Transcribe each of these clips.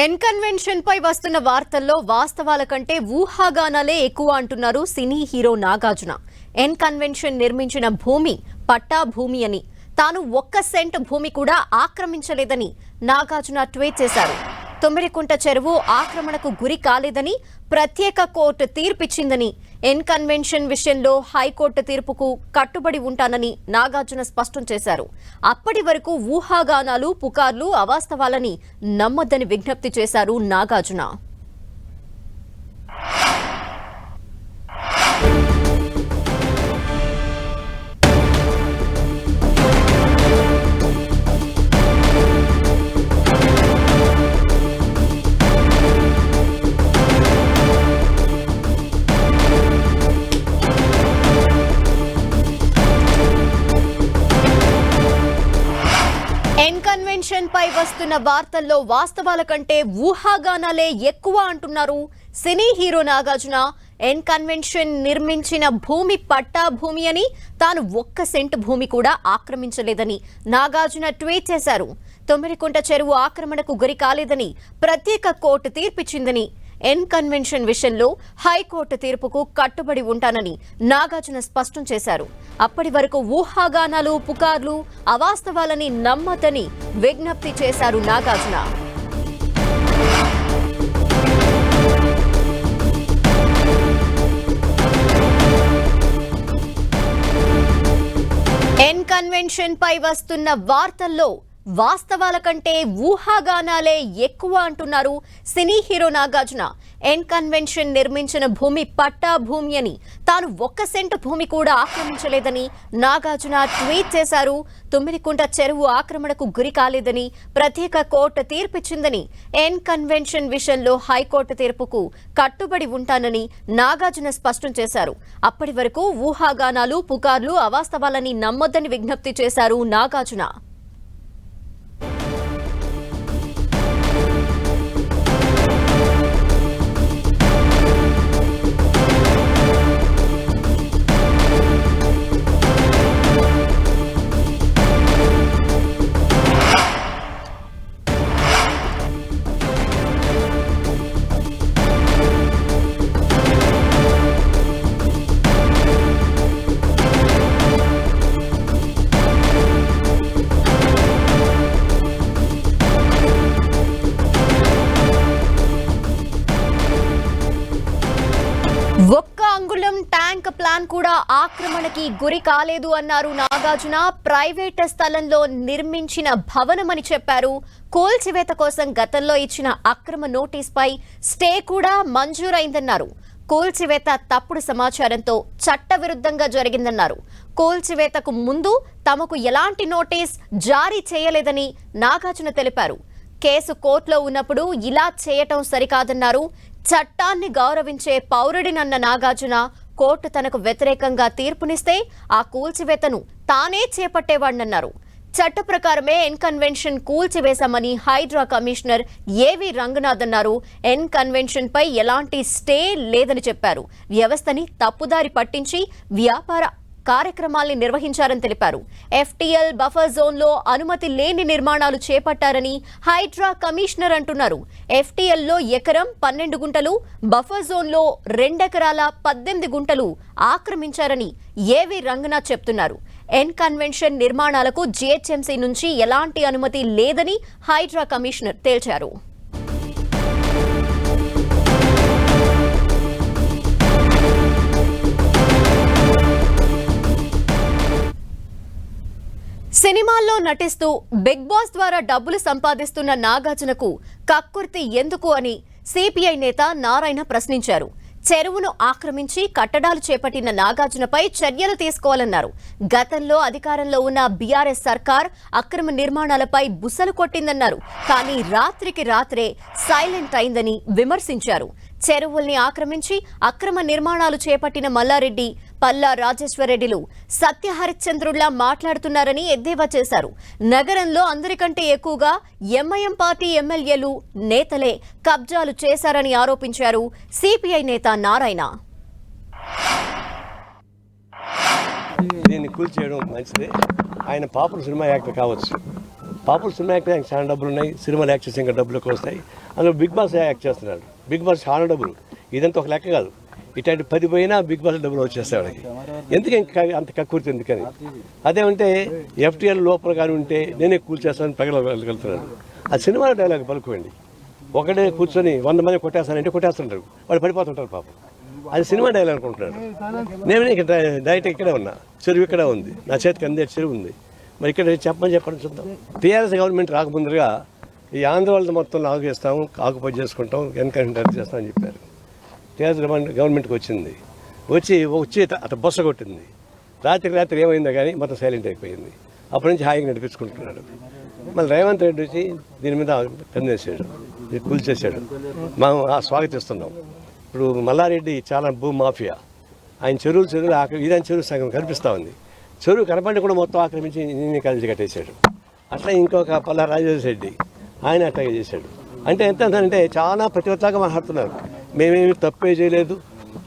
ఎన్కన్వెన్షన్ పై వస్తున్న వార్తల్లో వాస్తవాల కంటే ఊహాగానాలే ఎక్కువ అంటున్నారు cine hero Nagarjuna. N convention నిర్మించిన భూమి పట్టా భూమి అని. తాను ఒక్క సెంట్ భూమి కూడా ఆక్రమించలేదని నాగార్జున ట్వీట్ చేశారు. తొమ్మిడికుంట చెరువు ఆక్రమణకు గురి కాలేదని ప్రత్యేక కోర్టు తీర్పిచ్చిందని ఎన్ కన్వెన్షన్ విషయంలో హైకోర్టు తీర్పుకు కట్టుబడి ఉంటానని నాగార్జున స్పష్టం చేశారు. అప్పటి వరకు ఊహాగానాలు పుకార్లు అవాస్తవాలని నమ్మొద్దని విజ్ఞప్తి చేశారు నాగార్జున. పై వస్తున్న వార్తల్లో వాస్తవాల కంటే ఊహాగానాలే ఎక్కువ అంటున్నారు cine hero Nagarjuna. N convention నిర్మించిన భూమి పట్టా భూమి అని తాను ఒక్క సెంట్ భూమి కూడా ఆక్రమించలేదని నాగార్జున ట్వీట్ చేశారు. తొమ్మిడికుంట చెరువు ఆక్రమణకు గురి కాలేదని ప్రత్యేక కోర్టు తీర్పిచ్చిందని ఎన్ కన్వెన్షన్ విషయంలో హైకోర్టు తీర్పుకు కట్టుబడి ఉంటానని నాగార్జున స్పష్టం చేశారు. అప్పటి వరకు ఊహాగానాలు పుకార్లు అవాస్తవాలని నమ్మతని విజ్ఞప్తి చేశారు నాగార్జున. ఎన్ కన్వెన్షన్ పై వస్తున్న వార్తల్లో వాస్తవాల కంటే ఊహాగానాలే ఎక్కువ అంటున్నారు cine hero Nagarjuna. N convention నిర్మించిన భూమి పట్టా భూమి అని. తాను ఒక్క సెంటు భూమి కూడా ఆక్రమించలేదని నాగార్జున ట్వీట్ చేశారు. తుమ్మిడికుంట చెరువు ఆక్రమణకు గురి కాలేదని ప్రత్యేక కోర్టు తీర్పిచ్చిందని ఎన్ కన్వెన్షన్ విషయంలో హైకోర్టు తీర్పుకు కట్టుబడి ఉంటానని నాగార్జున స్పష్టం చేశారు. అప్పటి వరకు ఊహాగానాలు పుకార్లు అవాస్తవాలని నమ్మొద్దని విజ్ఞప్తి చేశారు నాగార్జున. ట్యాంక్ కూడా ఆక్రమణకి గురి కాలేదు అన్నారు నాగార్జున. ప్రైవేట్ స్థలంలో నిర్మించిన భవనమని చెప్పారు. కూల్చివేత కోసం గతంలో ఇచ్చిన అక్రమ నోటీస్పై స్టే కూడా మంజూరైందన్నారు. కూల్చివేత తప్పుడు సమాచారంతో చట్టవిరుద్ధంగా జరిగిందన్నారు. కూల్చివేతకు ముందు తమకు ఎలాంటి నోటీస్ జారీ చేయలేదని నాగార్జున తెలిపారు. కేసు కోర్టులో ఉన్నప్పుడు ఇలా చేయటం సరికాదన్నారు. చట్టాన్ని గౌరవించే పౌరుడినన్న నాగార్జున కోర్టు తనకు వ్యతిరేకంగా తీర్పునిస్తే ఆ కూల్చివేతను తానే చేపట్టేవాడనన్నారు. చట్ట ప్రకారమే ఎన్ కన్వెన్షన్ కూల్చివేశామని హైడ్రా కమిషనర్ ఏవి రంగనాథ్ అన్నారు. ఎన్ కన్వెన్షన్పై ఎలాంటి స్టే లేదని చెప్పారు. వ్యవస్థని తప్పుదారి పట్టించి వ్యాపార కార్యక్రమాల్ని నిర్వహించారని తెలిపారు. ఎఫ్టీఎల్ బఫర్ జోన్లో అనుమతి లేని నిర్మాణాలు చేపట్టారని హైడ్రా కమిషనర్ అంటున్నారు. ఎఫ్టీఎల్లో ఎకరం పన్నెండు గుంటలు బఫర్ జోన్లో రెండెకరాల పద్దెనిమిది గుంటలు ఆక్రమించారని ఏవి రంగనాథ్ చెప్తున్నారు. ఎన్ కన్వెన్షన్ నిర్మాణాలకు జీహెచ్ఎంసీ నుంచి ఎలాంటి అనుమతి లేదని హైడ్రా కమిషనర్ తేల్చారు. సినిమాల్లో నటిస్తూ బిగ్ బాస్ ద్వారా డబ్బులు సంపాదిస్తున్న నాగార్జునకు కక్కుర్తి ఎందుకు అని సిపిఐ నేత నారాయణ ప్రశ్నించారు. చెరువును ఆక్రమించి కట్టడాలు చేపట్టిన నాగార్జునపై చర్యలు తీసుకోవాలన్నారు. గతంలో అధికారంలో ఉన్న బీఆర్ఎస్ సర్కార్ అక్రమ నిర్మాణాలపై బుసలు కొట్టిందన్నారు. కానీ రాత్రికి రాత్రే సైలెంట్ అయిందని విమర్శించారు. చెరువుల్ని ఆక్రమించి అక్రమ నిర్మాణాలు చేపట్టిన మల్లారెడ్డి పల్లా రాజేశ్వరరెడ్డిలు సత్యహరిశ్చంద్రుల్లా మాట్లాడుతున్నారని ఎద్దేవా చేశారు. నగరంలో అందరికంటే ఎక్కువగా ఎంఐఎం పార్టీ ఎమ్మెల్యేలు నేతలే కబ్జాలు చేశారని ఆరోపించారు సిపిఐ నేత నారాయణ. దీన్ని కూల్చేయడం మంచిది. ఆయన పాపులర్ సినిమా యాక్టర్ కావచ్చు. పాపులర్ సినిమా యాక్టర్ చాలా డబ్బులు ఉన్నాయి. సినిమాలు యాక్ట్ చేసి ఇంకా డబ్బులు వస్తాయి. అందులో బిగ్ బాస్ యాక్ట్ చేస్తున్నాడు బిగ్ బాస్ చాలా డబ్బులు. ఇదంతా ఒక లెక్క కాదు. ఇట్లాంటి పది పోయినా బిగ్ బాస్ డబ్బులు వచ్చేస్తాయి వాడికి. ఎందుకు ఇంకా అంత కక్కుర్తి ఎందుకని? అదేమంటే ఎఫ్టీఎల్ లోపల కానీ ఉంటే నేనే కూల్చేస్తానని ప్రగలగలుగుతున్నాడు ఆ సినిమా డైలాగ్ పలుకోండి ఒకటే కూర్చొని వంద మంది కొట్టేస్తానంటే కొట్టేస్తుంటారు. వాళ్ళు పడిపోతుంటారు పాపం. అది సినిమా డైలాగ్ అనుకుంటున్నాడు. నేను ఇక్కడ డైరెక్ట్ ఇక్కడే ఉన్నా. చెరువు ఇక్కడే ఉంది. నా చేతికి అందే చెరువు ఉంది. మరి ఇక్కడ చెప్పమని చెప్పండి చూద్దాం. టీఆర్ఎస్ గవర్నమెంట్ రాకముందుగా ఈ ఆంధ్ర వాళ్ళతో మొత్తం లాగు చేస్తాము ఆకుపై చేసుకుంటాం ఎన్కౌంటర్ చేస్తామని చెప్పారు. టీఆర్ఎస్ గవర్నమెంట్ గవర్నమెంట్కి వచ్చింది. వచ్చి వచ్చి అతను బొస్స కొట్టింది. రాత్రికి రాత్రి ఏమైందో కానీ మొత్తం సైలెంట్ అయిపోయింది. అప్పటి నుంచి హాయిగా నడిపించుకుంటున్నాడు. మళ్ళీ రేవంత్ రెడ్డి వచ్చి దీని మీద కన్నేసాడు కూల్చేశాడు మనం ఆ స్వాగతిస్తున్నాం. ఇప్పుడు మల్లారెడ్డి చాలా భూ మాఫియా. ఆయన చెరువులు చెరువులు ఆక్రమి ఇదని చెరువు సగం కనిపిస్తూ ఉంది. చెరువు కనపడి కూడా మొత్తం ఆక్రమించి నేను కలిసి కట్టేశాడు. అట్లా ఇంకొక పల్లా రాజేశ్వర రెడ్డి. ఆయన అట్లాగే చేశాడు. అంటే ఎంత అంటే చాలా ప్రతివత్తాగా మాట్లాడుతున్నారు. మేమేమి తప్పే చేయలేదు.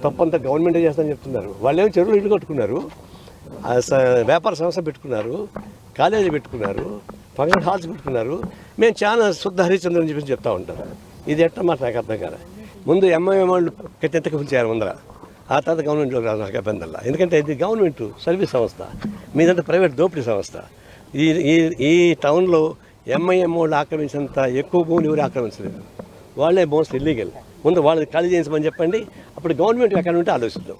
తప్పంతా గవర్నమెంటే చేస్తామని చెప్తున్నారు. వాళ్ళేమో చెరువులు ఇల్లు కట్టుకున్నారు. స- వ్యాపార సంస్థ పెట్టుకున్నారు. కాలేజీ పెట్టుకున్నారు. ఫంక్షన్ హాల్స్ పెట్టుకున్నారు. మేము చాలా శుద్ధ హరిచంద్రని చెప్పి చెప్తా ఉంటారు ఇది ఎట్లా మాట నాకు అర్థం కాదు ముందు ఎంఐఎం వాళ్ళు ఎత్తెత్తకు పిలిచారు ముందర. ఆ తర్వాత గవర్నమెంట్లో రాదు నాకు అభ్యంతరంలా ఎందుకంటే ఇది గవర్నమెంట్ సర్వీస్ సంస్థ. మీదంతా ప్రైవేట్ దోపిడీ సంస్థ. ఈ ఈ ఈ టౌన్లో ఎంఐఎం వాళ్ళు ఆక్రమించినంత ఎక్కువ భూమిని ఎవరు ఆక్రమించలేదు. వాళ్ళే మోస్ట్ ఇల్లీగల్ ముందు వాళ్ళని ఖాళీ చేయించమని చెప్పండి. అప్పుడు గవర్నమెంట్ ఎక్కడ ఉంటే ఆలోచిద్దాం.